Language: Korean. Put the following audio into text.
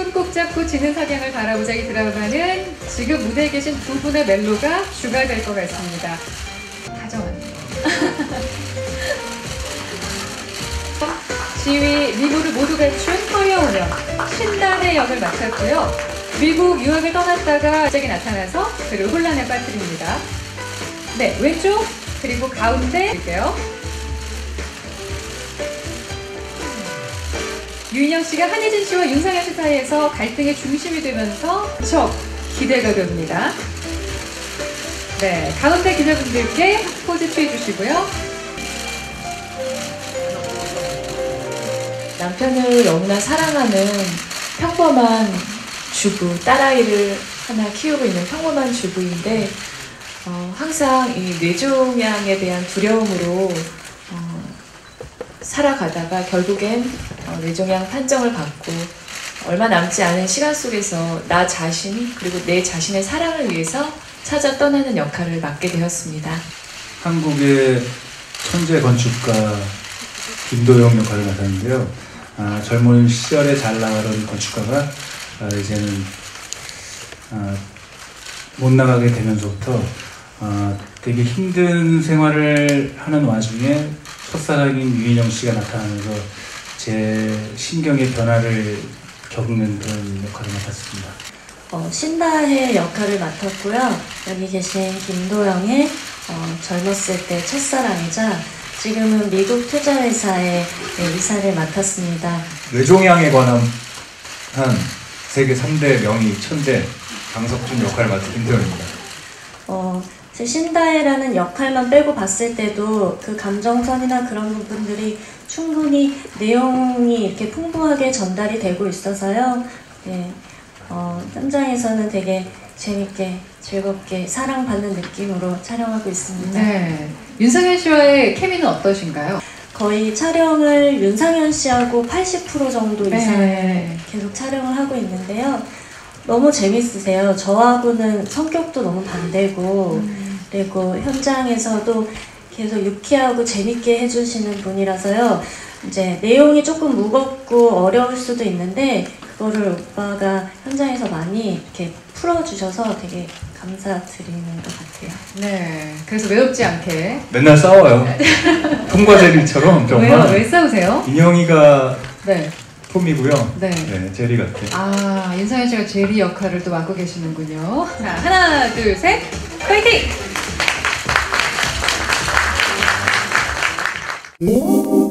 손 꼭 잡고 지는 석양을 바라보자 이 드라마는 지금 무대에 계신 두 분의 멜로가 주가 될 것 같습니다. 다정하네요. 지휘, 미모를 모두 갖춘 허여운영, 신단의 역을 맡았고요. 미국 유학을 떠났다가 갑자기 나타나서 그를 혼란에 빠뜨립니다. 네, 왼쪽 그리고 가운데 볼게요. 유인영 씨가 한혜진 씨와 윤상현 씨 사이에서 갈등의 중심이 되면서 적 기대가 됩니다. 네, 가운데 기자분들께 포즈 취해 주시고요. 남편을 너무나 사랑하는 평범한 주부, 딸아이를 하나 키우고 있는 평범한 주부인데, 어, 항상 이 뇌종양에 대한 두려움으로 어, 살아가다가 결국엔 어, 뇌종양 판정을 받고 얼마 남지 않은 시간 속에서 나 자신 그리고 내 자신의 사랑을 위해서 찾아 떠나는 역할을 맡게 되었습니다. 한국의 천재 건축가 김도영 역할을 맡았는데요. 아, 젊은 시절에 잘 나가던 건축가가 아, 이제는 아, 못 나가게 되면서부터 아, 되게 힘든 생활을 하는 와중에 첫사랑인 유인영 씨가 나타나면서 제 신경의 변화를 겪는 그런 역할을 맡았습니다. 어, 신다의 역할을 맡았고요. 여기 계신 김도영의 어, 젊었을 때 첫사랑이자 지금은 미국 투자회사의 네, 이사를 맡았습니다. 뇌종양에 관한 한 세계 3대 명의 천재 강석준 역할을 맡은 김도영입니다. 어, 제 신다혜라는 역할만 빼고 봤을 때도 그 감정선이나 그런 부분들이 충분히 내용이 이렇게 풍부하게 전달이 되고 있어서요. 네, 어, 현장에서는 되게 재밌게 즐겁게 사랑받는 느낌으로 촬영하고 있습니다. 네, 윤상현 씨와의 케미는 어떠신가요? 거의 촬영을 윤상현 씨하고 80% 정도 이상 네. 계속 촬영을 하고 있는데요. 너무 재밌으세요. 저하고는 성격도 너무 반대고, 그리고 현장에서도 계속 유쾌하고 재밌게 해주시는 분이라서요. 이제 내용이 조금 무겁고 어려울 수도 있는데, 그거를 오빠가 현장에서 많이 이렇게 풀어주셔서 되게 감사드리는 것 같아요. 네, 그래서 외롭지 않게. 맨날 싸워요. 톰과 제리처럼 왜요? 정말 왜 싸우세요? 인형이가 네, 톰이고요. 네. 네, 제리 같아. 아, 윤상현 씨가 제리 역할을 또 맡고 계시는군요. 자, 하나, 둘, 셋, 파이팅! Música